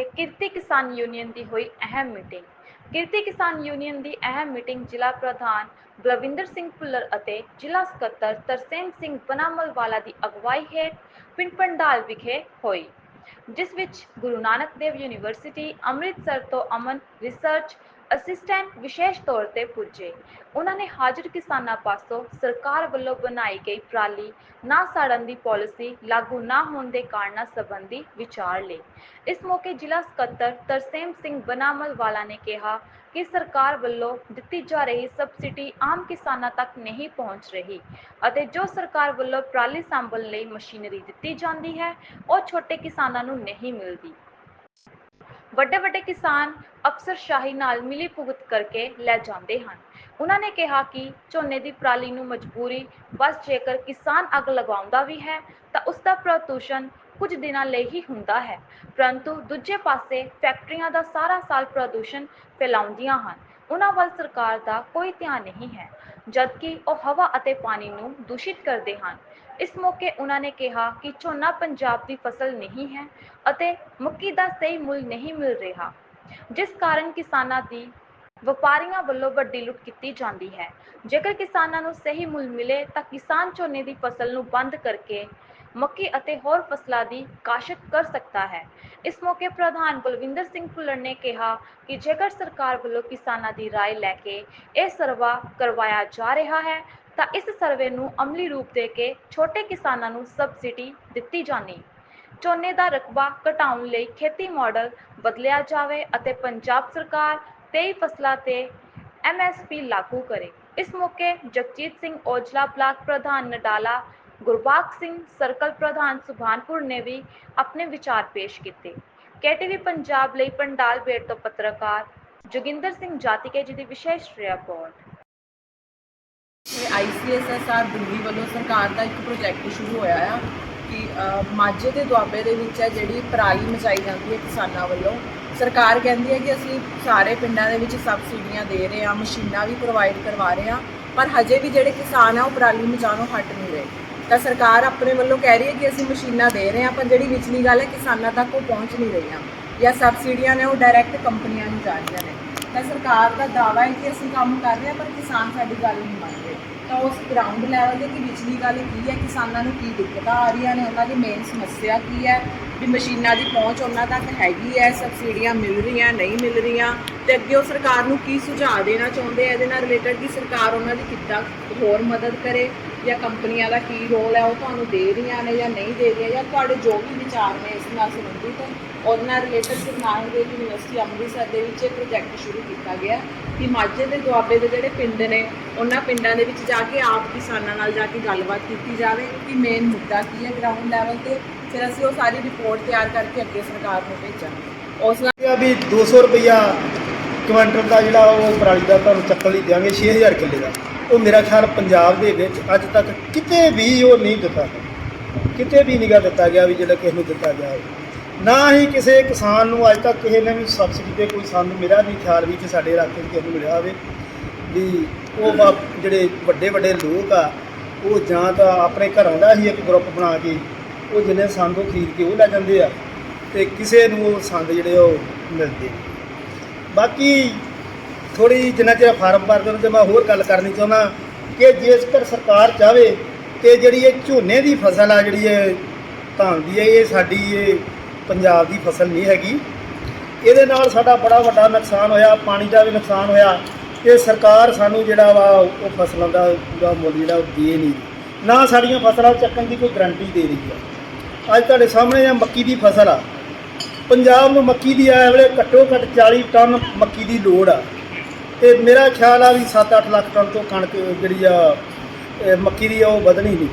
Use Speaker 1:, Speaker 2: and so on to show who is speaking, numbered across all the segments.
Speaker 1: ਵਿਖੇ ਕਿਰਤੀ ਕਿਸਾਨ ਯੂਨੀਅਨ ਦੀ ਹੋਈ ਅਹਿਮ ਮੀਟਿੰਗ ਕਿਰਤੀ ਕਿਸਾਨ ਯੂਨੀਅਨ ਦੀ ਅਹਿਮ ਮੀਟਿੰਗ ਜ਼ਿਲ੍ਹਾ ਪ੍ਰਧਾਨ ਬਲਵਿੰਦਰ ਸਿੰਘ ਭੁੱਲਰ ਅਤੇ ਜ਼ਿਲ੍ਹਾ ਸਕੱਤਰ ਤਰਸੇਮ ਸਿੰਘ ਬਨਾਮਲ ਵਾਲਾ ਦੀ ਅਗਵਾਈ ਹੇਠ ਪਿੰਡ ਪੰਡਾਲ ਵਿਖੇ ਹੋਈ, ਜਿਸ ਵਿੱਚ ਗੁਰੂ ਨਾਨਕ ਦੇਵ ਯੂਨੀਵਰਸਿਟੀ, ਅੰਮ੍ਰਿਤਸਰ ਤੋਂ ਅਮਨ ਰਿਸਰਚ ਅਸਿਸਟੈਂਟ ਵਿਸ਼ੇਸ਼ ਤੌਰ ਤੇ ਪੁੱਜੇ। ਉਹਨਾਂ ਨੇ ਹਾਜ਼ਰ ਕਿਸਾਨਾਂ ਪਾਸੋਂ ਸਰਕਾਰ ਵੱਲੋਂ ਬਣਾਈ ਗਈ ਪ੍ਰਾਲੀ ਨਾ ਸਾੜਨ ਦੀ ਪਾਲਿਸੀ ਲਾਗੂ ਨਾ ਹੋਣ ਦੇ ਕਾਰਨਾਂ ਸੰਬੰਧੀ ਵਿਚਾਰ ਲਏ। ਇਸ ਮੌਕੇ ਜ਼ਿਲ੍ਹਾ ਸਕੱਤਰ ਤਰਸੇਮ ਸਿੰਘ ਬਨਾਮਲ ਵਾਲਾ ਨੇ ਕਿਹਾ ਕਿ ਸਰਕਾਰ ਵੱਲੋਂ ਦਿੱਤੀ ਜਾ ਰਹੀ ਸਬਸਿਡੀ ਆਮ ਕਿਸਾਨਾਂ ਤੱਕ ਨਹੀਂ ਪਹੁੰਚ ਰਹੀ ਅਤੇ ਜੋ ਸਰਕਾਰ ਵੱਲੋਂ ਪਰਾਲੀ ਸਾਂਭਣ ਲਈ ਮਸ਼ੀਨਰੀ ਦਿੱਤੀ ਜਾਂਦੀ ਹੈ, ਉਹ ਛੋਟੇ ਕਿਸਾਨਾਂ ਨੂੰ ਨਹੀਂ ਮਿਲਦੀ। ਵੱਡੇ ਵੱਡੇ ਕਿਸਾਨ ਅਫਸਰਸ਼ਾਹੀ ਨਾਲ ਮਿਲੀ ਭੁਗਤ ਕਰਕੇ ਲੈ ਜਾਂਦੇ ਹਨ। ਉਹਨਾਂ ਨੇ ਕਿਹਾ ਕਿ ਝੋਨੇ ਦੀ ਪਰਾਲੀ ਨੂੰ ਮਜਬੂਰੀ, ਬਸ ਜੇਕਰ ਕਿਸਾਨ ਅੱਗ ਲਗਾਉਂਦਾ ਵੀ ਹੈ, ਤਾਂ ਉਸ ਦਾ ਪ੍ਰਦੂਸ਼ਣ ਕੁਝ ਦਿਨਾਂ ਲਈ ਹੀ ਹੁੰਦਾ ਹੈ। ਪਰੰਤੂ ਦੂਜੇ ਪਾਸੇ ਫੈਕਟਰੀਆਂ ਦਾ ਸਾਰਾ ਸਾਲ ਪ੍ਰਦੂਸ਼ਣ ਫੈਲਾਉਂਦੀਆਂ ਹਨ। ਉਹਨਾਂ ਵੱਲ ਸਰਕਾਰ ਦਾ ਕੋਈ ਧਿਆਨ ਨਹੀਂ ਹੈ, ਜਦਕਿ ਉਹ ਹਵਾ ਅਤੇ ਪਾਣੀ ਨੂੰ ਦੂਸ਼ਿਤ ਕਰਦੇ ਹਨ। ਇਸ ਮੌਕੇ ਉਹਨਾਂ ਨੇ ਕਿਹਾ ਕਿ ਝੋਨਾ ਪੰਜਾਬ ਦੀ ਫਸਲ ਨਹੀਂ ਹੈ ਅਤੇ ਮੱਕੀ ਦਾ ਸਹੀ ਮੁੱਲ ਨਹੀਂ ਮਿਲ ਰਿਹਾ ਜਿਸ ਕਾਰਨ ਕਿਸਾਨਾਂ ਦੀ ਵਪਾਰੀਆਂ ਵੱਲੋਂ ਵੱਡੀ ਲੁੱਟ ਕੀਤੀ ਜਾਂਦੀ ਹੈ ਜੇਕਰ ਕਿਸਾਨਾਂ ਨੂੰ ਸਹੀ ਮੁੱਲ ਮਿਲੇ ਤਾਂ ਕਿਸਾਨ ਝੋਨੇ ਦੀ ਫਸਲ ਨੂੰ ਬੰਦ ਕਰਕੇ ਮੱਕੀ ਅਤੇ ਹੋਰ ਫਸਲਾਂ ਦੀ ਕਾਸ਼ਤ ਕਰ ਸਕਦਾ ਹੈ ਇਸ ਮੌਕੇ ਪ੍ਰਧਾਨ ਬਲਵਿੰਦਰ ਸਿੰਘ ਭੁੱਲਰ ਨੇ ਕਿਹਾ ਕਿ ਜੇਕਰ ਸਰਕਾਰ ਵੱਲੋਂ ਕਿਸਾਨਾਂ ਦੀ رائے ਲੈ ਕੇ ਇਹ ਸਰਵਾ ਕਰਵਾਇਆ ਜਾ ਰਿਹਾ ਹੈ ਤਾਂ ਇਸ ਸਰਵੇ ਨੂੰ ਅਮਲੀ ਰੂਪ ਦੇ ਕੇ ਛੋਟੇ ਕਿਸਾਨਾਂ ਨੂੰ ਸਬਸਿਡੀ ਦਿੱਤੀ ਜਾਣੀ। ਝੋਨੇ ਦਾ ਰਕਬਾ ਘਟਾਉਣ ਲਈ ਖੇਤੀ ਮਾਡਲ ਬਦਲਿਆ ਜਾਵੇ ਅਤੇ ਪੰਜਾਬ ਸਰਕਾਰ 23 ਫਸਲਾਂ ਤੇ ਐਮਐਸਪੀ ਲਾਗੂ ਕਰੇ। ਇਸ ਮੌਕੇ ਜਗਜੀਤ ਸਿੰਘ ਔਜਲਾ ਬਲਾਕ ਪ੍ਰਧਾਨ ਨਡਾਲਾ ਗੁਰਬਾਗ ਸਿੰਘ ਸਰਕਲ ਪ੍ਰਧਾਨ ਸੁਭਾਨਪੁਰ ਨੇ ਵੀ ਆਪਣੇ ਵਿਚਾਰ ਪੇਸ਼ ਕੀਤੇ। ਕੇਟੀਵੀ ਪੰਜਾਬ ਲਈ ਪੰਡਾਲ ਬੇੜ ਤੋਂ ਪੱਤਰਕਾਰ ਜੋਗਿੰਦਰ ਸਿੰਘ ਜਾਤੀਕੇ ਜੀ ਦੀ ਵਿਸ਼ੇਸ਼ ਰਿਪੋਰਟ।
Speaker 2: ਆਈਸੀਐਸਐਸਆਰ ਦਿੱਲੀ ਵੱਲੋਂ ਸਰਕਾਰ ਦਾ ਇੱਕ ਪ੍ਰੋਜੈਕਟ ਸ਼ੁਰੂ ਹੋਇਆ ਆ ਕਿ ਮਾਝੇ ਦੇ ਦੁਆਬੇ ਦੇ ਵਿੱਚ ਹੈ ਜਿਹੜੀ ਪਰਾਲੀ ਮਚਾਈ ਜਾਂਦੀ ਹੈ ਕਿਸਾਨਾਂ ਵੱਲੋਂ। ਸਰਕਾਰ ਕਹਿੰਦੀ ਹੈ ਕਿ ਅਸੀਂ ਸਾਰੇ ਪਿੰਡਾਂ ਦੇ ਵਿੱਚ ਸਬਸਿਡੀਆਂ ਦੇ ਰਹੇ ਹਾਂ, ਮਸ਼ੀਨਾਂ ਵੀ ਪ੍ਰੋਵਾਈਡ ਕਰਵਾ ਰਹੇ ਹਾਂ, ਪਰ ਹਜੇ ਵੀ ਜਿਹੜੇ ਕਿਸਾਨ ਆ ਉਹ ਪਰਾਲੀ ਮਚਾਉਣੋਂ ਹਟ ਨਹੀਂ ਰਹੇ। ਤਾਂ ਸਰਕਾਰ ਆਪਣੇ ਵੱਲੋਂ ਕਹਿ ਰਹੀ ਹੈ ਕਿ ਅਸੀਂ ਮਸ਼ੀਨਾਂ ਦੇ ਰਹੇ ਹਾਂ, ਪਰ ਜਿਹੜੀ ਵਿਚਲੀ ਗੱਲ ਹੈ ਕਿਸਾਨਾਂ ਤੱਕ ਉਹ ਪਹੁੰਚ ਨਹੀਂ ਰਹੀਆਂ ਜਾਂ ਸਬਸਿਡੀਆਂ ਨੇ ਉਹ ਡਾਇਰੈਕਟ ਕੰਪਨੀਆਂ ਨੂੰ ਜਾ ਰਹੀਆਂ ਨੇ। ਤਾਂ ਸਰਕਾਰ ਦਾ ਦਾਅਵਾ ਹੈ ਕਿ ਅਸੀਂ ਕੰਮ ਕਰ ਰਹੇ ਹਾਂ, ਪਰ ਕਿਸਾਨ ਸਾਡੀ ਗੱਲ ਨਹੀਂ ਮੰਨ ਰਹੇ ਤਾਂ ਉਸ ਗਰਾਊਂਡ ਲੈਵਲ ਤੇ ਕਿ ਵਿਚਲੀ ਗੱਲ ਕੀ ਹੈ, ਕਿਸਾਨਾਂ ਨੂੰ ਕੀ ਦਿੱਕਤਾਂ ਆ ਰਹੀਆਂ ਨੇ, ਉਹਨਾਂ ਦੀ ਮੇਨ ਸਮੱਸਿਆ ਕੀ ਹੈ, ਵੀ ਮਸ਼ੀਨਾਂ ਦੀ ਪਹੁੰਚ ਉਹਨਾਂ ਤੱਕ ਹੈਗੀ ਹੈ, ਸਬਸਿਡੀਆਂ ਮਿਲ ਰਹੀਆਂ, ਨਹੀਂ ਮਿਲ ਰਹੀਆਂ ਤੇ ਅੱਗੇ ਉਹ ਸਰਕਾਰ ਨੂੰ ਕੀ ਸੁਝਾਅ ਦੇਣਾ ਚਾਹੁੰਦੇ ਆ? ਇਹਦੇ ਨਾਲ ਰਿਲੇਟਡ ਕਿ ਸਰਕਾਰ ਉਹਨਾਂ ਦੀ ਕਿੱਦਾਂ ਹੋਰ ਮਦਦ ਕਰੇ? ਜਾਂ ਕੰਪਨੀਆਂ ਦਾ ਕੀ ਰੋਲ ਹੈ, ਉਹ ਤੁਹਾਨੂੰ ਦੇ ਰਹੀਆਂ ਨੇ ਜਾਂ ਨਹੀਂ ਦੇ ਰਹੀਆਂ, ਜਾਂ ਤੁਹਾਡੇ ਜੋ ਵੀ ਵਿਚਾਰ ਨੇ ਇਸ ਨਾਲ ਸੰਬੰਧਿਤ ਉਹਨਾਂ ਨਾਲ ਰਿਲੇਟਡ ਗੁਰੂ ਨਾਨਕ ਦੇਵ ਯੂਨੀਵਰਸਿਟੀ ਅੰਮ੍ਰਿਤਸਰ ਦੇ ਵਿੱਚ ਇਹ ਪ੍ਰੋਜੈਕਟ ਸ਼ੁਰੂ ਕੀਤਾ ਗਿਆ। ਕਿ ਮਾਝੇ ਦੇ ਦੁਆਬੇ ਦੇ ਜਿਹੜੇ ਪਿੰਡ ਨੇ, ਉਹਨਾਂ ਪਿੰਡਾਂ ਦੇ ਵਿੱਚ ਜਾ ਕੇ ਆਪ ਕਿਸਾਨਾਂ ਨਾਲ ਜਾ ਕੇ ਗੱਲਬਾਤ ਕੀਤੀ ਜਾਵੇ ਕਿ ਮੇਨ ਮੁੱਦਾ ਕੀ ਹੈ ਗਰਾਊਂਡ ਲੈਵਲ ਤੇ, ਫਿਰ ਅਸੀਂ ਉਹ ਸਾਰੀ ਰਿਪੋਰਟ ਤਿਆਰ ਕਰਕੇ ਅੱਗੇ ਸਰਕਾਰ ਨੂੰ ਭੇਜਾਂਗੇ। ਉਸ ਨਾਲ
Speaker 3: ਇਹ ਆ ਵੀ 200 ਰੁਪਈਆ ਕੁਇੰਟਲ ਦਾ ਜਿਹੜਾ ਉਹ ਪਰਾਲੀ ਦਾ ਤੁਹਾਨੂੰ ਚੱਕਣ ਲਈ ਦਿਆਂਗੇ 6000 ਕਿੱਲੇ ਦਾ। ਉਹ ਮੇਰਾ ਖਿਆਲ ਪੰਜਾਬ ਦੇ ਵਿੱਚ ਅੱਜ ਤੱਕ ਕਿਤੇ ਵੀ ਉਹ ਨਹੀਂ ਦਿੱਤਾ। ਕਿਤੇ ਵੀ ਨਿਗਾ ਦਿੱਤਾ ਗਿਆ ਵੀ ਜਿਹੜਾ ਕਿਸੇ ਨੂੰ ਦਿੱਤਾ ਗਿਆ ਨਾ ਹੀ ਕਿਸੇ ਕਿਸਾਨ ਨੂੰ ਅੱਜ ਤੱਕ ਕਿਸੇ ਨੇ ਵੀ ਸਬਸਿਡੀ ਤੇ ਕੋਈ ਸਾਨੂੰ ਮੇਰਾ ਨਹੀਂ, ਖਿਆਲ ਵੀ ਕਿ ਸਾਡੇ ਇਲਾਕੇ 'ਚ ਕਿਸੇ ਨੂੰ ਮਿਲਿਆ ਹੋਵੇ ਵੀ ਉਹ ਜਿਹੜੇ ਵੱਡੇ ਵੱਡੇ ਲੋਕ ਆ, ਉਹ ਜਾਂ ਤਾਂ ਆਪਣੇ ਘਰਾਂ ਦਾ ਹੀ ਇੱਕ ਗਰੁੱਪ ਬਣਾ ਕੇ ਉਹ ਜਿਹਨੇ ਸੰਦ ਉਹ ਖਰੀਦ ਕੇ ਉਹ ਲੈ ਜਾਂਦੇ ਆ ਤੇ ਕਿਸੇ ਨੂੰ ਉਹ ਸੰਦ ਜਿਹੜੇ ਉਹ ਮਿਲਦੇ ਬਾਕੀ ਥੋੜੀ ਜਿੰਨਾ ਚਿਰ ਫਾਰਮ ਭਰਦੇ ਤੇ ਮੈਂ ਹੋਰ ਗੱਲ ਕਰਨੀ ਚਾਹੁੰਦਾ ਕਿ ਜੇਕਰ ਸਰਕਾਰ ਚਾਹਵੇ ਕਿ ਜਿਹੜੀ ਇਹ ਝੋਨੇ ਦੀ ਫਸਲ ਆ, ਜਿਹੜੀ ਇਹ ਧਾਨ ਦੀ ਹੈ, ਇਹ ਸਾਡੀ ਇਹ ਪੰਜਾਬ ਦੀ ਫਸਲ ਨਹੀਂ ਹੈਗੀ। ਇਹਦੇ ਨਾਲ ਸਾਡਾ ਬੜਾ ਵੱਡਾ ਨੁਕਸਾਨ ਹੋਇਆ, ਪਾਣੀ ਦਾ ਵੀ ਨੁਕਸਾਨ ਹੋਇਆ ਤੇ ਸਰਕਾਰ ਸਾਨੂੰ ਜਿਹੜਾ ਵਾ ਉਹ ਫਸਲਾਂ ਦਾ ਪੂਰਾ ਮੁੱਲ ਜਿਹੜਾ ਉਹ ਦੇ ਨਹੀਂ ਨਾ ਸਾਡੀਆਂ ਫਸਲਾਂ ਚੱਕਣ ਦੀ ਕੋਈ ਗਰੰਟੀ ਦੇ ਰਹੀ ਆ। ਅੱਜ ਤੁਹਾਡੇ ਸਾਹਮਣੇ ਆ ਮੱਕੀ ਦੀ ਫਸਲ ਆ। ਪੰਜਾਬ ਨੂੰ ਮੱਕੀ ਦੀ ਆਏ ਵੇਲੇ ਘੱਟੋ ਘੱਟ 40 ਟਨ ਮੱਕੀ ਦੀ ਲੋੜ ਆ। ਤੇ ਮੇਰਾ ਖਿਆਲ ਆ ਵੀ 7-8 ਲੱਖ ਟਨ ਤੋਂ ਕਣਕ ਜਿਹੜੀ ਆ ਮੱਕੀ ਦੀ ਆ, ਉਹ ਵਧਣੀ ਨਹੀਂ।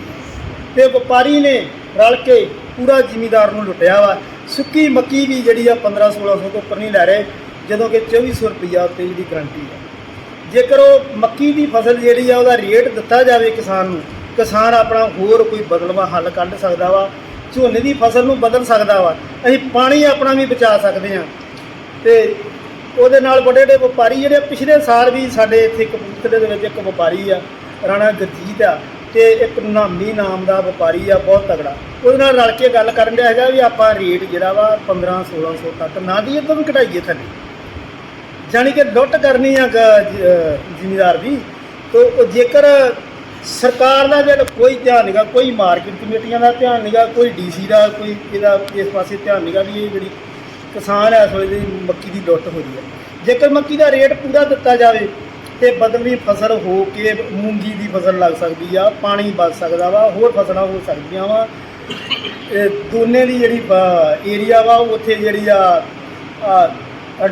Speaker 3: ਤੇ ਵਪਾਰੀ ਨੇ ਰਲ ਕੇ ਪੂਰਾ ਜ਼ਿਮੀਦਾਰ ਨੂੰ ਲੁੱਟਿਆ ਵਾ। ਸੁੱਕੀ ਮੱਕੀ ਵੀ ਜਿਹੜੀ ਆ 15-1600 ਤੋਂ ਉੱਪਰ ਨਹੀਂ ਲੈ ਰਹੇ, ਜਦੋਂ ਕਿ 2400 ਰੁਪਈਆ ਉੱਤੇ ਜਿਹੜੀ ਗਰੰਟੀ ਹੈ ਜੇਕਰ ਉਹ ਮੱਕੀ ਦੀ ਫਸਲ ਜਿਹੜੀ ਆ, ਉਹਦਾ ਰੇਟ ਦਿੱਤਾ ਜਾਵੇ ਕਿਸਾਨ ਨੂੰ, ਕਿਸਾਨ ਆਪਣਾ ਹੋਰ ਕੋਈ ਬਦਲਵਾ ਹੱਲ ਕੱਢ ਸਕਦਾ ਵਾ, ਝੋਨੇ ਦੀ ਫਸਲ ਨੂੰ ਬਦਲ ਸਕਦਾ ਵਾ। ਅਸੀਂ ਪਾਣੀ ਆਪਣਾ ਵੀ ਬਚਾ ਸਕਦੇ ਹਾਂ। ਤੇ ਉਹਦੇ ਨਾਲ ਵੱਡੇ ਵੱਡੇ ਵਪਾਰੀ ਜਿਹੜੇ ਪਿਛਲੇ ਸਾਲ ਵੀ ਸਾਡੇ ਇੱਥੇ ਕਪੂਰਥਲੇ ਦੇ ਵਿੱਚ ਇੱਕ ਵਪਾਰੀ ਆ, ਰਾਣਾ ਗੁਰਜੀਤ ਆ, ਤੇ ਇੱਕ ਨਾਮੀ ਨਾਮ ਦਾ ਵਪਾਰੀ ਆ, ਬਹੁਤ ਤਗੜਾ ਉਹਦੇ ਨਾਲ ਰਲ ਕੇ ਗੱਲ ਕਰਨ ਡਿਆ ਹੈਗਾ ਵੀ ਆਪਾਂ ਰੇਟ ਜਿਹੜਾ ਵਾ 15 1600 ਤੱਕ ਨਾ ਦੀ ਤੋਂ ਵੀ ਘਟਾਈਏ ਥੱਲੇ। ਜਾਣੀ ਕਿ ਲੁੱਟ ਕਰਨੀ ਆ ਜ਼ਿਮੀਦਾਰ ਦੀ, ਤੋ ਜੇਕਰ ਸਰਕਾਰ ਦਾ ਜਿਹੜਾ ਕੋਈ ਧਿਆਨ ਨਹੀਂਗਾ ਕੋਈ ਮਾਰਕੀਟ ਕਮੇਟੀਆਂ ਦਾ ਧਿਆਨ ਨਹੀਂਗਾ ਕੋਈ ਡੀਸੀ ਦਾ, ਕੋਈ ਇਹਦਾ ਇਸ ਪਾਸੇ ਧਿਆਨ ਨਹੀਂਗਾ ਵੀ ਇਹ ਜਿਹੜੀ ਕਿਸਾਨ ਇਸ ਵੇਲੇ ਦੀ ਮੱਕੀ ਦੀ ਲੁੱਟ ਹੋ ਰਹੀ ਹੈ। ਜੇਕਰ ਮੱਕੀ ਦਾ ਰੇਟ ਪੂਰਾ ਦਿੱਤਾ ਜਾਵੇ, ਤੇ ਬਦਲਵੀਂ ਫਸਲ ਹੋ ਕੇ ਮੂੰਗੀ ਦੀ ਫਸਲ ਲੱਗ ਸਕਦੀ ਆ, ਪਾਣੀ ਬਚ ਸਕਦਾ ਵਾ, ਹੋਰ ਫਸਲਾਂ ਹੋ ਸਕਦੀਆਂ ਵਾ। ਇਹ ਦੋਨੇ ਦੀ ਜਿਹੜੀ ਏਰੀਆ ਵਾ, ਉੱਥੇ ਜਿਹੜੀ ਆ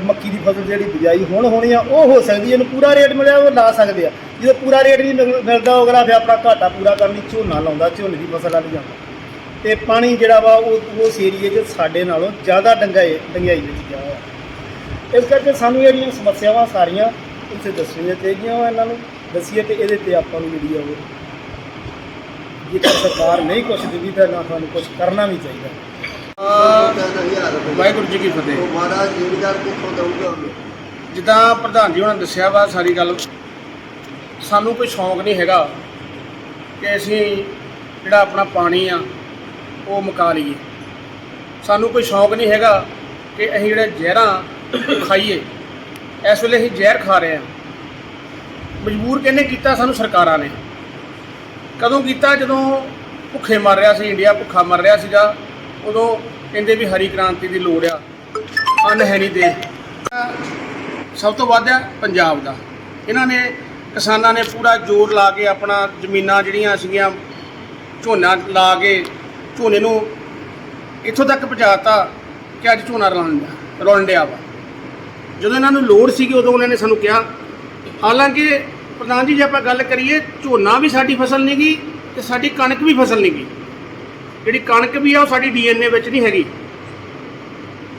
Speaker 3: ਮੱਕੀ ਦੀ ਫਸਲ ਜਿਹੜੀ ਬਿਜਾਈ ਹੁਣ ਹੋਣੀ ਆ, ਉਹ ਹੋ ਸਕਦੀ ਇਹਨੂੰ ਪੂਰਾ ਰੇਟ ਮਿਲਿਆ, ਉਹ ਲਾ ਸਕਦੇ ਆ। ਜਦੋਂ ਪੂਰਾ ਰੇਟ ਨਹੀਂ ਮਿਲ- ਮਿਲਦਾ ਅਗਲਾ ਫਿਰ ਆਪਣਾ ਘਾਟਾ ਪੂਰਾ ਕਰਨ ਲਈ ਝੋਨਾ ਲਾਉਂਦਾ, ਝੋਨੇ ਦੀ ਫਸਲ ਵੱਲ ਜਾਂਦਾ। ਤੇ ਪਾਣੀ ਜਿਹੜਾ ਵਾ ਉਹ ਉਸ ਏਰੀਏ 'ਚ ਸਾਡੇ ਨਾਲੋਂ ਜ਼ਿਆਦਾ ਡੰਗਾਈ ਡੰਗਾਈ ਵਿੱਚ ਗਿਆ ਹੋਇਆ ਇਸ ਕਰਕੇ ਸਾਨੂੰ ਜਿਹੜੀਆਂ ਸਮੱਸਿਆਵਾਂ ਸਾਰੀਆਂ ਇੱਥੇ ਦੱਸਣੀਆਂ ਚਾਹੀਦੀਆਂ ਵਾ ਇਹਨਾਂ ਨੂੰ। ਦੱਸੀਏ ਤੇ ਇਹਦੇ ਤੇ ਆਪਾਂ ਨੂੰ ਜਿਹੜੀ ਆ ਉਹ ਜੇਕਰ ਸਰਕਾਰ ਨਹੀਂ ਕੁਛ ਦਿੰਦੀ ਤਾਂ ਨਾ ਸਾਨੂੰ ਕੁਛ ਕਰਨਾ ਵੀ ਚਾਹੀਦਾ।
Speaker 4: ਵਾਹਿਗੁਰੂ ਜੀ ਕੀ ਫਤਿਹ।
Speaker 5: ਮਹਾਰਾਜ ਜ਼ਿਮੀਦਾਰ ਕਿੱਥੋਂ ਦਊਗਾ ਉਹਨੂੰ?
Speaker 4: ਜਿੱਦਾਂ ਪ੍ਰਧਾਨ ਜੀ ਉਹਨਾਂ ਨੇ ਦੱਸਿਆ ਵਾ ਸਾਰੀ ਗੱਲ ਸਾਨੂੰ ਕੋਈ ਸ਼ੌਂਕ ਨਹੀਂ ਹੈਗਾ ਕਿ ਅਸੀਂ ਜਿਹੜਾ ਆਪਣਾ ਪਾਣੀ ਆ ਉਹ ਮੁਕਾ ਲਈਏ। ਸਾਨੂੰ ਕੋਈ ਸ਼ੌਂਕ ਨਹੀਂ ਹੈਗਾ ਕਿ ਅਸੀਂ ਜਿਹੜੇ ਜ਼ਹਿਰਾਂ ਖਾਈਏ। ਇਸ ਵੇਲੇ ਅਸੀਂ ਜ਼ਹਿਰ ਖਾ ਰਹੇ ਹਾਂ। ਮਜਬੂਰ ਕਿਹਨੇ ਕੀਤਾ? ਸਾਨੂੰ ਸਰਕਾਰਾਂ ਨੇ। ਕਦੋਂ ਕੀਤਾ? ਜਦੋਂ ਭੁੱਖੇ ਮਰ ਰਿਹਾ ਸੀ, ਇੰਡੀਆ ਭੁੱਖਾ ਮਰ ਰਿਹਾ ਸੀਗਾ। ਉਦੋਂ ਕਹਿੰਦੇ ਵੀ ਹਰੀ ਕ੍ਰਾਂਤੀ ਦੀ ਲੋੜ ਆ। ਅੰਨ ਹੈ ਨਹੀਂ ਦੇ ਸਭ ਤੋਂ ਵੱਧ ਹੈ ਪੰਜਾਬ ਦਾ। ਇਹਨਾਂ ਨੇ ਕਿਸਾਨਾਂ ਨੇ ਪੂਰਾ ਜ਼ੋਰ ਲਾ ਕੇ ਆਪਣਾ ਜ਼ਮੀਨਾਂ ਜਿਹੜੀਆਂ ਸੀਗੀਆਂ, ਝੋਨਾ ਲਾ ਕੇ ਝੋਨੇ ਨੂੰ ਇੱਥੋਂ ਤੱਕ ਪਹੁੰਚਾਤਾ ਕਿ ਅੱਜ ਝੋਨਾ ਰਲਣ ਰੁਲਣ ਡਿਆ ਵਾ। ਜਦੋਂ ਇਹਨਾਂ ਨੂੰ ਲੋੜ ਸੀਗੀ, ਉਦੋਂ ਉਹਨਾਂ ਨੇ ਸਾਨੂੰ ਕਿਹਾ। ਹਾਲਾਂਕਿ ਪ੍ਰਧਾਨ ਜੀ, ਜੇ ਆਪਾਂ ਗੱਲ ਕਰੀਏ, ਝੋਨਾ ਵੀ ਸਾਡੀ ਫਸਲ ਨਹੀਂ ਗੀ ਤੇ ਸਾਡੀ ਕਣਕ ਵੀ ਫਸਲ ਨਹੀਂ ਜਿਹੜੀ ਕਣਕ ਵੀ ਆ, ਉਹ ਸਾਡੀ ਡੀਐਨਏ ਵਿੱਚ ਨਹੀਂ ਹੈਗੀ।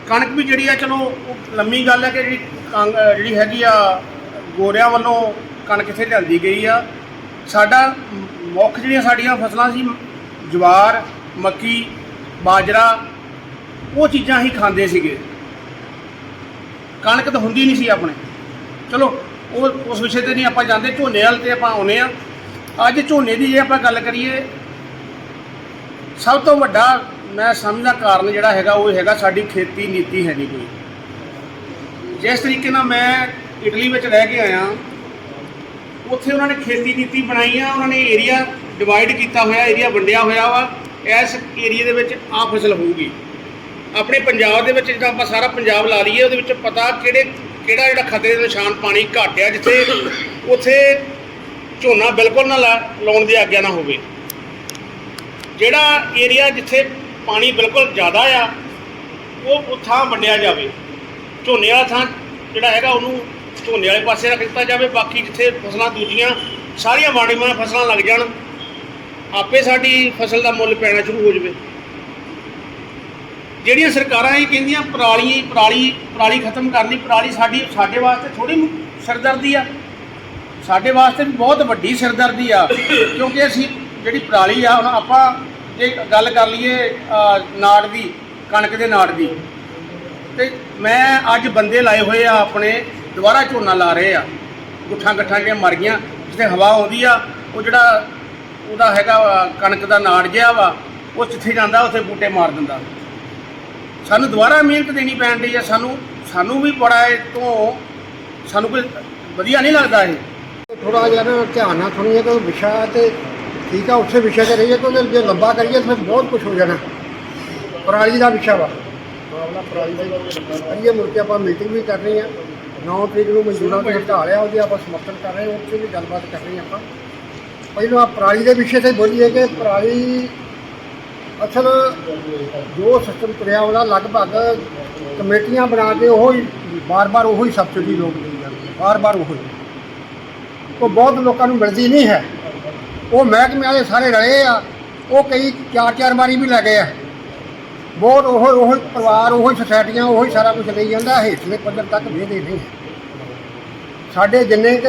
Speaker 4: ਕਣਕ ਵੀ ਜਿਹੜੀ ਆ, ਚਲੋ, ਉਹ ਲੰਮੀ ਗੱਲ ਹੈ ਕਿ ਜਿਹੜੀ ਕੰਗ- ਜਿਹੜੀ ਹੈਗੀ ਆ, ਗੋਰਿਆਂ ਵੱਲੋਂ ਕਣਕ ਇੱਥੇ ਲਿਆਂਦੀ ਗਈ ਆ। ਸਾਡਾ ਮੁੱਖ ਜਿਹੜੀਆਂ ਸਾਡੀਆਂ ਫਸਲਾਂ ਸੀ, ਜਵਾਰ ਮੱਕੀ, ਬਾਜਰਾ, ਉਹ ਚੀਜ਼ਾਂ ਹੀ ਖਾਂਦੇ ਸੀਗੇ। ਕਣਕ ਤਾਂ ਹੁੰਦੀ ਨਹੀਂ ਸੀ ਆਪਣੇ। ਚਲੋ, ਉਹ ਉਸ ਵਿਸ਼ੇ ਤੇ ਨਹੀਂ ਆਪਾਂ ਜਾਂਦੇ, ਝੋਨੇ ਵਾਲ ਤੇ ਆਪਾਂ ਆਉਨੇ ਆ ਅੱਜ ਝੋਨੇ ਦੀ ਜੇ ਆਪਾਂ ਗੱਲ ਕਰੀਏ, ਸਭ ਤੋਂ ਵੱਡਾ ਮੈਂ ਸਮਝਦਾ ਕਾਰਨ ਜਿਹੜਾ ਹੈਗਾ, ਉਹ ਹੈਗਾ ਸਾਡੀ ਖੇਤੀ ਨੀਤੀ ਹੈ ਨਹੀਂ ਕੋਈ। ਜਿਸ ਤਰੀਕੇ ਨਾਲ ਮੈਂ ਇਟਲੀ ਵਿੱਚ ਰਹਿ ਕੇ ਆਇਆ, ਉੱਥੇ ਉਹਨਾਂ ਨੇ ਖੇਤੀ ਨੀਤੀ ਬਣਾਈ ਆ, ਉਹਨਾਂ ਨੇ ਏਰੀਆ ਡਿਵਾਈਡ ਕੀਤਾ ਹੋਇਆ ਏਰੀਆ ਵੰਡਿਆ ਹੋਇਆ ਵਾ। ਇਸ ਏਰੀਆ ਦੇ ਵਿੱਚ ਆ ਫਸਲ ਹੋਊਗੀ। ਆਪਣੇ ਪੰਜਾਬ ਦੇ ਵਿੱਚ ਜਿੱਦਾਂ ਆਪਾਂ ਸਾਰਾ ਪੰਜਾਬ ਲਾ ਲਈਏ, ਉਹਦੇ ਵਿੱਚ ਪਤਾ ਕਿਹੜੇ, ਕਿਹੜਾ ਜਿਹੜਾ ਖਤਰੇ ਦੇ ਨਿਸ਼ਾਨ ਪਾਣੀ ਘੱਟ ਆ ਜਿੱਥੇ ਉੱਥੇ ਝੋਨਾ ਬਿਲਕੁਲ ਨਾ ਲਾ- ਲਾਉਣ ਦੀ ਆਗਿਆ ਨਾ ਹੋਵੇ। ਜਿਹੜਾ ਏਰੀਆ ਜਿੱਥੇ ਪਾਣੀ ਬਿਲਕੁਲ ਜ਼ਿਆਦਾ ਆ, ਉਹ ਉਹ ਥਾਂ ਵੰਡਿਆ ਜਾਵੇ। ਝੋਨੇ ਵਾਲਾ ਥਾਂ ਜਿਹੜਾ ਹੈਗਾ, ਉਹਨੂੰ ਝੋਨੇ ਵਾਲੇ ਪਾਸੇ ਰੱਖ ਦਿੱਤਾ ਜਾਵੇ। ਬਾਕੀ ਜਿੱਥੇ ਫਸਲਾਂ ਦੂਜੀਆਂ, ਸਾਰੀਆਂ ਵਾੜੀਆਂ ਫਸਲਾਂ ਲੱਗ ਜਾਣ ਆਪੇ ਸਾਡੀ ਫਸਲ ਦਾ ਮੁੱਲ ਪੈਣਾ ਸ਼ੁਰੂ ਹੋ ਜਾਵੇ। ਜਿਹੜੀਆਂ ਸਰਕਾਰਾਂ ਇਹ ਕਹਿੰਦੀਆਂ ਪਰਾਲੀ ਪਰਾਲੀ ਪਰਾਲੀ ਖਤਮ ਕਰਨੀ, ਪਰਾਲੀ ਸਾਡੀ, ਸਾਡੇ ਵਾਸਤੇ ਥੋੜੀ ਸਿਰਦਰਦੀ ਆ। ਸਾਡੇ ਵਾਸਤੇ ਵੀ ਬਹੁਤ ਵੱਡੀ ਸਰਦਰਦੀ ਆ, ਕਿਉਂਕਿ ਅਸੀਂ ਜਿਹੜੀ ਪਰਾਲੀ ਆ, ਹੁਣ ਆਪਾਂ ਜੇ ਗੱਲ ਕਰ ਲਈਏ ਨਾੜ ਦੀ, ਕਣਕ ਦੇ ਨਾੜ ਦੀ, ਤੇ ਮੈਂ ਅੱਜ ਬੰਦੇ ਲਾਏ ਹੋਏ ਆ, ਆਪਣੇ ਦੁਬਾਰਾ ਝੋਨਾ ਲਾ ਰਹੇ ਆ। ਗੁੱਠਾਂ ਗੱਠਾਂ ਜਿਹੜੀਆਂ ਮਰ ਗਈਆਂ, ਜਿੱਥੇ ਹਵਾ ਆਉਂਦੀ ਆ, ਉਹ ਜਿਹੜਾ ਉਹਦਾ ਹੈਗਾ ਵਾ, ਕਣਕ ਦਾ ਨਾੜ ਜਿਹਾ ਵਾ ਉਹ ਜਿੱਥੇ ਜਾਂਦਾ ਉੱਥੇ ਬੂਟੇ ਮਾਰ ਦਿੰਦਾ। ਸਾਨੂੰ ਦੁਬਾਰਾ ਮਿਹਨਤ ਦੇਣੀ ਪੈਣ ਡਈ ਆ ਸਾਨੂੰ ਸਾਨੂੰ ਵੀ ਬੜਾ ਇਹ ਤੋਂ ਸਾਨੂੰ ਕੋਈ ਵਧੀਆ ਨਹੀਂ ਲੱਗਦਾ ਇਹ।
Speaker 5: ਥੋੜਾ ਜਿਹਾ ਨਾ ਧਿਆਨ ਨਾਲ ਸੁਣੀਏ ਤਾਂ ਵਿਸ਼ਾ ਤੇ ਠੀਕ ਆ ਉਸੇ ਵਿਸ਼ੇ ਤੇ ਰਹੀਏ ਕਿਉਂਕਿ ਜੇ ਲੰਬਾ ਕਰੀਏ ਤਾਂ ਫਿਰ ਬਹੁਤ ਕੁਝ ਹੋ ਜਾਣਾ। ਪਰਾਲੀ ਦਾ ਵਿਸ਼ਾ ਵਾ। ਮਾਮਲਾ ਪਰਾਲੀ ਦਾ ਮੁੜ ਕੇ ਆਪਾਂ ਮੀਟਿੰਗ ਵੀ ਕਰਨੀ ਆ। 9 ਤਰੀਕ ਨੂੰ ਮਜ਼ਦੂਰਾਂ ਦੀ ਹੜਤਾਲ ਆ ਉਹਦੀ ਆਪਾਂ ਸਮਰਥਨ ਕਰ ਰਹੇ ਹਾਂ ਉੱਥੇ ਵੀ ਗੱਲਬਾਤ ਕਰ ਰਹੇ ਹਾਂ ਆਪਾਂ। ਪਹਿਲਾਂ ਪਰਾਲੀ ਦੇ ਵਿਸ਼ੇ ਤੇ ਬੋਲੀਏ ਕਿ ਪਰਾਲੀ ਅਸਲ ਜੋ ਸਿਸਟਮ ਤੁਰਿਆ ਉਹਦਾ ਲਗਭਗ ਕਮੇਟੀਆਂ ਬਣਾ ਕੇ ਉਹ ਹੀ ਬਾਰ-ਬਾਰ ਉਹੀ ਸਬਸਿਡੀ ਲੋਕ ਦੇਈ ਜਾਂਦੇ ਬਾਰ-ਬਾਰ ਉਹੀ। ਉਹ ਬਹੁਤ ਲੋਕਾਂ ਨੂੰ ਮਿਲਦੀ ਨਹੀਂ ਹੈ। ਉਹ ਮਹਿਕਮੇ ਵਾਲੇ ਸਾਰੇ ਰਲੇ ਆ, ਉਹ ਕਈ ਚਾਰ ਚਾਰ ਵਾਰੀ ਵੀ ਲੱਗੇ ਆ। ਬਹੁਤ ਉਹ ਉਹ ਪਰਿਵਾਰ, ਉਹ ਸੋਸਾਇਟੀਆਂ ਉਹ ਹੀ ਸਾਰਾ ਕੁਝ ਲਈ ਜਾਂਦਾ, ਹੇਠਲੇ ਪੱਧਰ ਤੱਕ ਵੇਦੇ ਨਹੀਂ। ਸਾਡੇ ਜਿੰਨੇ ਕੁ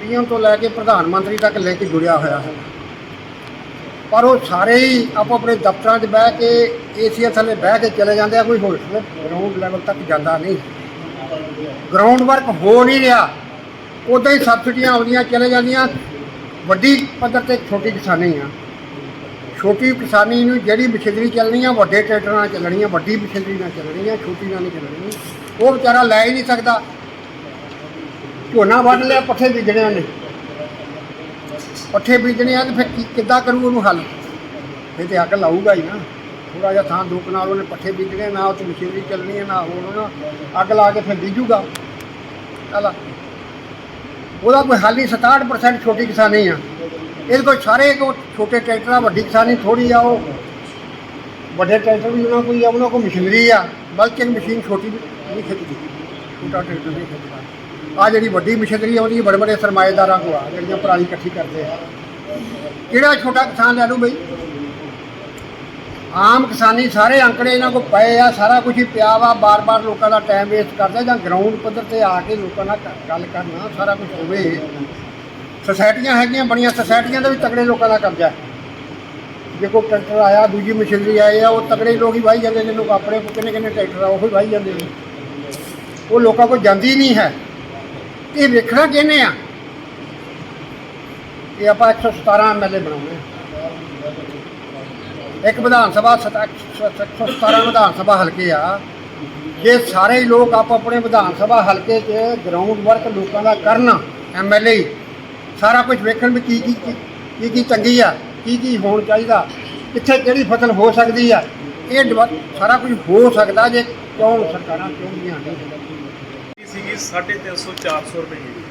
Speaker 5: ਪੀਐਮ ਤੋਂ ਲੈ ਕੇ ਪ੍ਰਧਾਨ ਮੰਤਰੀ ਤੱਕ ਲੈ ਕੇ ਜੁੜਿਆ ਹੋਇਆ ਹੈ। ਪਰ ਉਹ ਸਾਰੇ ਹੀ ਆਪੋ ਆਪਣੇ ਦਫ਼ਤਰਾਂ 'ਚ ਬਹਿ ਕੇ ਏਸੀਆ ਥੱਲੇ ਬਹਿ ਕੇ ਚਲੇ ਜਾਂਦੇ ਆ, ਕੋਈ ਹੌਸਲੇ ਗਰਾਊਂਡ ਲੈਵਲ ਤੱਕ ਜਾਂਦਾ ਨਹੀਂ। ਗਰਾਊਂਡ ਵਰਕ ਹੋ ਨਹੀਂ ਰਿਹਾ। ਉਦਾਂ ਹੀ ਸਬਸਿਡੀਆਂ ਆਉਂਦੀਆਂ, ਚਲੇ ਜਾਂਦੀਆਂ। ਵੱਡੀ ਪੱਧਰ ਤੇ ਛੋਟੀ ਕਿਸਾਨੀ ਆ। ਛੋਟੀ ਕਿਸਾਨੀ ਨੂੰ ਜਿਹੜੀ ਮਸ਼ੀਨਰੀ ਚੱਲਣੀ ਆ, ਵੱਡੇ ਟਰੈਕਟਰਾਂ ਨਾਲ ਚੱਲਣੀ ਆ, ਵੱਡੀ ਮਸ਼ੀਨਰੀ ਨਾਲ ਚੱਲਣੀ ਆ, ਛੋਟੀ ਨਾਲ ਨਹੀਂ ਚੱਲਣੀ। ਉਹ ਵਿਚਾਰਾ ਲੈ ਹੀ ਨਹੀਂ ਸਕਦਾ। ਝੋਨਾ ਵੱਢ ਲਿਆ, ਪੱਠੇ ਬੀਜਣੇ ਉਹਨੇ। ਪੱਠੇ ਬੀਜਣੇ ਆ ਤੇ ਫਿਰ ਕੀ ਕਿੱਦਾਂ ਕਰੂ ਉਹਨੂੰ ਹੱਲ? ਇਹ ਤੇ ਅੱਗ ਲਾਊਗਾ ਹੀ ਨਾ। ਥੋੜਾ ਜਿਹਾ ਥਾਂ ਦੁੱਕ ਨਾਲ ਉਹਨੇ ਪੱਠੇ ਬੀਜਣੇ, ਨਾ ਉਹ ਤੇ ਮਸ਼ੀਨਰੀ ਚੱਲਣੀ ਹੈ ਨਾ ਹੋਰ ਨਾ ਅੱਗ ਲਾ ਕੇ ਫਿਰ ਬੀਜੂਗਾ। ਹਲਾ ਉਹਦਾ ਕੋਈ ਹੱਲ ਹੀ 67% ਛੋਟੀ ਕਿਸਾਨੀ ਆ। ਇਹਦੇ ਕੋਲ ਸਾਰੇ ਕੋ ਛੋਟੇ ਟਰੈਕਟਰ ਆ ਵੱਡੀ ਕਿਸਾਨੀ ਥੋੜੀ ਆ ਉਹ। ਵੱਡੇ ਟਰੈਕਟਰ ਵੀ ਉਹਨਾਂ ਕੋਈ ਆ, ਉਹਨਾਂ ਕੋਲ ਮਸ਼ੀਨਰੀ ਆ। ਬਲਕਿ ਮਸ਼ੀਨ ਛੋਟੀ ਵੀ ਨਹੀਂ ਖਿੱਚਦੀ। ਛੋਟਾ ਟਰੈਕਟਰ ਨਹੀਂ ਖਿੱਚਦਾ। ਆ ਜਿਹੜੀ ਵੱਡੀ ਮਸ਼ੀਨਰੀ ਆ ਉਹਦੀ ਬੜੇ ਬੜੇ ਸਰਮਾਏਦਾਰਾਂ ਕੋ ਆ, ਜਿਹੜੀਆਂ ਪਰਾਲੀ ਇਕੱਠੀ ਕਰਦੇ ਆ। ਕਿਹੜਾ ਛੋਟਾ ਕਿਸਾਨ ਲੈ ਲੂ ਬਈ? ਆਮ ਕਿਸਾਨੀ ਸਾਰੇ ਅੰਕੜੇ ਇਹਨਾਂ ਕੋਲ ਪਏ ਆ, ਸਾਰਾ ਕੁਝ ਹੀ ਪਿਆ ਵਾ, ਬਾਰ-ਬਾਰ ਲੋਕਾਂ ਦਾ ਟਾਈਮ ਵੇਸਟ ਕਰਦਾ ਜਾਂ ਗਰਾਊਂਡ ਪੱਧਰ ਤੇ ਆ ਕੇ ਲੋਕਾਂ ਨਾਲ ਗੱਲ ਕਰਨਾ, ਸਾਰਾ ਕੁਝ ਹੋਵੇ। ਸੋਸਾਇਟੀਆਂ ਹੈਗੀਆਂ ਬਣੀਆਂ ਸੋਸਾਇਟੀਆਂ ਦਾ ਵੀ ਤਕੜੇ ਲੋਕਾਂ ਦਾ ਕਬਜ਼ਾ ਹੈ। ਜੇ ਕੋਈ ਟਰੈਕਟਰ ਆਇਆ, ਦੂਜੀ ਮਸ਼ੀਨਰੀ ਆਏ ਆ, ਉਹ ਤਕੜੇ ਲੋਕ ਹੀ ਵਾਹੀ ਜਾਂਦੇ ਨੇ, ਲੋਕ ਆਪਣੇ ਕੋਲ ਕਿੰਨੇ ਕਿੰਨੇ ਟਰੈਕਟਰ ਆ, ਉਹ ਹੀ ਵਾਹੀ ਜਾਂਦੇ ਨੇ। ਉਹ ਲੋਕਾਂ ਕੋਲ ਜਾਂਦੀ ਨਹੀਂ ਹੈ। ਇਹ ਵੇਖਣਾ ਕਿਹਨੇ ਆ? ਇਹ ਆਪਾਂ 117 ਐਮਐਲਏ ਬਣਾਉਣੇ ਇੱਕ ਵਿਧਾਨ ਸਭਾ 117 ਵਿਧਾਨ ਸਭਾ ਹਲਕੇ ਆ। ਜੇ ਸਾਰੇ ਲੋਕ ਆਪ ਆਪਣੇ ਵਿਧਾਨ ਸਭਾ ਹਲਕੇ 'ਚ ਗਰਾਊਂਡ ਵਰਕ ਲੋਕਾਂ ਦਾ ਕਰਨ ਐਮਐਲਏ ਸਾਰਾ ਕੁਝ ਵੇਖਣ ਵੀ ਕੀ ਕੀ ਕੀ- ਕੀ ਚੰਗੀ ਆ, ਕੀ ਕੀ ਹੋਣ ਚਾਹੀਦਾ, ਕਿੱਥੇ ਕਿਹੜੀ ਫਸਲ ਹੋ ਸਕਦੀ ਆ। ਇਹ ਡਿਵ- ਸਾਰਾ ਕੁਝ ਹੋ ਸਕਦਾ ਜੇ ਕਿਉਂ ਸਰਕਾਰਾਂ ਚਾਹੁੰਦੀਆਂ ਨਹੀਂ
Speaker 6: ਸੀਗੀ 350 400 ਰੁਪਏ ਦੀ।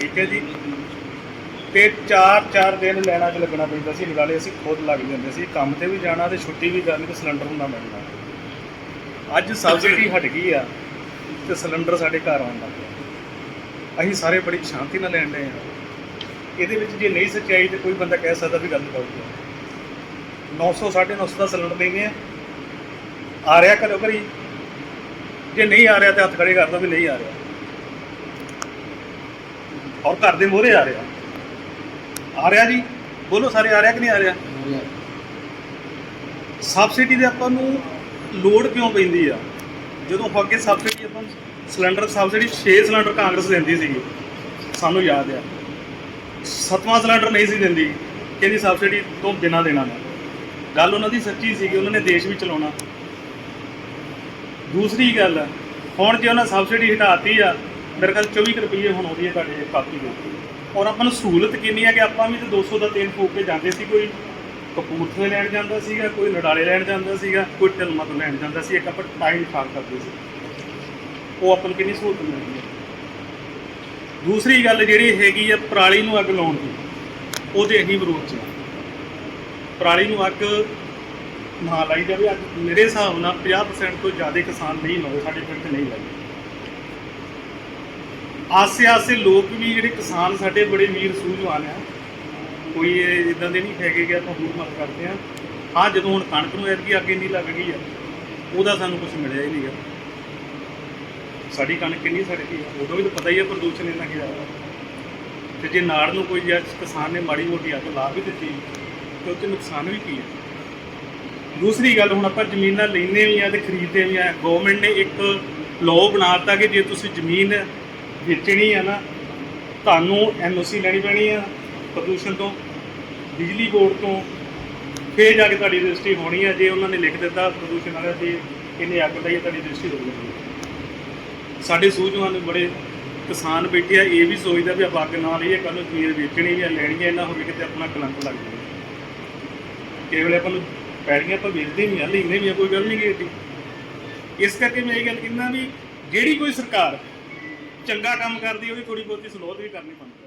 Speaker 6: ਠੀਕ ਹੈ ਜੀ? ਤੇ 4-4 ਦਿਨ ਲੈਣਾ ਚ ਲੱਗਣਾ ਪੈਂਦਾ ਸੀ ਲਗਾਲੇ ਅਸੀਂ ਖੁਦ ਲੱਗ ਜਾਂਦੇ ਸੀ। ਕੰਮ ਤੇ ਵੀ ਜਾਣਾ ਤੇ ਛੁੱਟੀ ਵੀ ਕਰਨੀ ਤੇ ਸਿਲੰਡਰ ਹੁੰਦਾ ਮਿਲਣਾ। ਅੱਜ ਸਬਸਿਡੀ ਹਟ ਗਈ ਆ ਤੇ ਸਿਲੰਡਰ ਸਾਡੇ ਘਰ ਆਉਣ ਲੱਗ ਪਿਆ ਅਸੀਂ ਸਾਰੇ ਬੜੀ ਸ਼ਾਂਤੀ ਨਾਲ ਲੈਣ ਡਏ ਆ। ਇਹਦੇ ਵਿੱਚ ਜੇ ਨਹੀਂ ਸੱਚਾਈ ਤੇ ਕੋਈ ਬੰਦਾ ਕਹਿ ਸਕਦਾ ਵੀ ਗੱਲ ਕਰੂਗਾ 900 950 ਦਾ ਸਿਲੰਡਰ ਲੈਂਦੇ ਆ। ਆ ਰਿਹਾ ਘਰੋਂ ਘਰੀ। ਜੇ ਨਹੀਂ ਆ ਰਿਹਾ ਤੇ ਹੱਥ ਖੜੇ ਕਰ ਦੋ ਵੀ ਨਹੀਂ ਆ ਰਿਹਾ। ਔਰ ਘਰ ਦੇ ਮੋਹਰੇ ਆ ਰਿਹਾ। ਆ ਰਿਹਾ ਜੀ? ਬੋਲੋ ਸਾਰੇ ਆ ਰਿਹਾ ਕਿ ਨਹੀਂ ਆ ਰਿਹਾ? ਸਬਸਿਡੀ ਦੇ ਆਪਾਂ ਨੂੰ ਲੋਡ ਕਿਉਂ ਪੈਂਦੀ ਆ? ਜਦੋਂ ਅੱਗੇ ਸਬਸਿਡੀ ਆਪਾਂ ਨੂੰ ਸਿਲੰਡਰ ਸਬਸਿਡੀ 6 ਸਿਲੰਡਰ ਕਾਂਗਰਸ ਦਿੰਦੀ ਸੀਗੀ। ਸਾਨੂੰ ਯਾਦ ਆ। ਸੱਤਵਾਂ ਸਿਲੰਡਰ ਨਹੀਂ ਸੀ ਦਿੰਦੀ। ਕਹਿੰਦੀ ਸਬਸਿਡੀ ਤੋਂ ਬਿਨਾਂ ਦੇਣਾ ਮੈਂ। ਗੱਲ ਉਹਨਾਂ ਦੀ ਸੱਚੀ ਸੀਗੀ, ਉਹਨਾਂ ਨੇ ਦੇਸ਼ ਵੀ ਚਲਾਉਣਾ। ਦੂਸਰੀ ਗੱਲ, ਹੁਣ ਜੇ ਉਹਨਾਂ ਸਬਸਿਡੀ ਹਟਾਤੀ ਆ, ਮੇਰੇ ਖਿਆਲ 24 ਕੁ ਰੁਪਏ ਹੁਣ ਉਹਦੀ ਹੈ ਤੁਹਾਡੇ ਕਾਪੀ ਦੇ। ਔਰ ਆਪਾਂ ਨੂੰ ਸਹੂਲਤ ਕਿੰਨੀ ਹੈ ਕਿ ਆਪਾਂ ਵੀ ਤੇ 200 ਦਾ ਤੇਲ ਫੂਕ ਕੇ ਜਾਂਦੇ ਸੀ, ਕੋਈ ਕਪੂਰਥਲੇ ਲੈਣ ਜਾਂਦਾ ਸੀਗਾ, ਕੋਈ ਨਡਾਲੇ ਲੈਣ ਜਾਂਦਾ ਸੀਗਾ, ਕੋਈ ਢਲਮਾ ਤੋਂ ਲੈਣ ਜਾਂਦਾ ਸੀ, ਇੱਕ ਆਪਾਂ ਟਾਈਮ ਖਾਲ ਕਰਦੇ ਸੀ। ਉਹ ਆਪਾਂ ਨੂੰ ਕਿੰਨੀ ਸਹੂਲਤ ਮਿਲਦੀ ਹੈ ਦੂਸਰੀ ਗੱਲ ਜਿਹੜੀ ਹੈਗੀ ਆ, ਪਰਾਲੀ ਨੂੰ ਅੱਗ ਲਾਉਣ ਦੀ, ਉਹਦੇ ਅਸੀਂ ਵਿਰੋਧ ਚ ਪਰਾਲੀ ਨੂੰ ਅੱਗ ਨਾ ਲਾਈ ਜਾਵੇ, ਅੱਜ ਮੇਰੇ ਹਿਸਾਬ ਨਾਲ 50% ਤੋਂ ਜ਼ਿਆਦਾ ਕਿਸਾਨ ਨਹੀਂ ਲਾਉਂਦੇ, ਸਾਡੇ ਪਿੰਡ 'ਚ ਨਹੀਂ ਲਾਉਂਦੇ ਆਸੇ-ਆਸੇ ਲੋਕ ਵੀ ਜਿਹੜੇ ਕਿਸਾਨ ਸਾਡੇ ਬੜੇ ਵੀਰ ਸੂਝਵਾਨ ਆ, ਕੋਈ ਇਹ ਇਦਾਂ ਦੇ ਨਹੀਂ ਹੈਗੇ ਕਿ ਆਪਾਂ ਹੋਰ ਮਤ ਕਰਦੇ ਆ ਹਾਂ ਜਦੋਂ ਹੁਣ ਕਣਕ ਨੂੰ ਐਤਕੀ ਅੱਗ ਇੰਨੀ ਲੱਗ ਗਈ ਆ, ਉਹਦਾ ਸਾਨੂੰ ਕੁਝ ਮਿਲਿਆ ਹੀ ਨਹੀਂਗਾ ਸਾਡੀ ਕਣਕ ਕਿੰਨੀ ਸੜ ਗਈ ਆ, ਉਦੋਂ ਵੀ ਤਾਂ ਪਤਾ ਹੀ ਆ ਪ੍ਰਦੂਸ਼ਣ ਇੰਨਾ ਕੀ ਜ਼ਿਆਦਾ ਤੇ ਜੇ ਨਾੜ ਨੂੰ ਕੋਈ ਜੇ ਕਿਸਾਨ ਨੇ ਮਾੜੀ ਮੋਟੀ ਅੱਗ ਲਾ ਵੀ ਦਿੱਤੀ, ਤੇ ਉਹ 'ਚ ਨੁਕਸਾਨ ਵੀ ਕੀ ਹੈ ਦੂਸਰੀ ਗੱਲ, ਹੁਣ ਆਪਾਂ ਜ਼ਮੀਨਾਂ ਲੈਂਦੇ ਵੀ ਆ ਤੇ ਖਰੀਦਦੇ ਵੀ ਆ ਗਵਰਨਮੈਂਟ ਨੇ ਇੱਕ ਲਾਅ ਬਣਾਤਾ ਕਿ ਜੇ ਤੁਸੀਂ ਜ਼ਮੀਨ ਵੇਚਣੀ ਆ ਨਾ, ਤੁਹਾਨੂੰ ਐਨਓਸੀ ਲੈਣੀ ਪੈਣੀ ਆ ਪ੍ਰਦੂਸ਼ਣ ਤੋਂ, ਬਿਜਲੀ ਬੋਰਡ ਤੋਂ, ਫੇਰ ਜਾ ਕੇ ਤੁਹਾਡੀ ਰਜਿਸਟਰੀ ਹੋਣੀ ਆ, ਜੇ ਉਹਨਾਂ ਨੇ ਲਿਖ ਦਿੱਤਾ ਪ੍ਰਦੂਸ਼ਣ ਵਾਲਾ ਤੇ ਇਹਨੇ ਅੱਗ ਦਾ ਤੁਹਾਡੀ ਰਜਿਸਟਰੀ ਹੋ ਜਾਣੀ ਸਾਡੇ ਸੂਝਵਾਨ ਬੜੇ ਕਿਸਾਨ ਬੈਠੇ ਆ, ਇਹ ਵੀ ਸੋਚਦਾ ਵੀ ਆਪਾਂ ਅੱਗ ਨਾ ਲਈਏ ਕੱਲ ਨੂੰ ਜ਼ਮੀਨ ਵੇਚਣੀ ਵੀ ਆ, ਲੈਣੀ ਆ ਇਹਨਾਂ ਹੋਵੇ ਕਿਤੇ ਆਪਣਾ ਕਲੰਕ ਲੱਗ ਜਾਵੇ। ਕੇਵਲ ਆਪਾਂ ਨੂੰ ਪੈੜੀਆਂ ਆਪਾਂ ਵੇਚਦੇ ਨਹੀਂ ਆ ਲੈਂਦੇ ਵੀ ਆ, ਕੋਈ ਗੱਲ ਨਹੀਂ ਗੀ ਇਸ ਕਰਕੇ ਮੈਂ ਇਹ ਗੱਲ ਕਹਿੰਦਾ ਵੀ ਜਿਹੜੀ ਕੋਈ ਸਰਕਾਰ ਚੰਗਾ ਕੰਮ ਕਰਦੀ ਉਹਦੀ ਥੋੜੀ ਬਹੁਤੀ ਸਲੋਧ ਵੀ ਕਰਨੀ ਪੈਂਦੀ।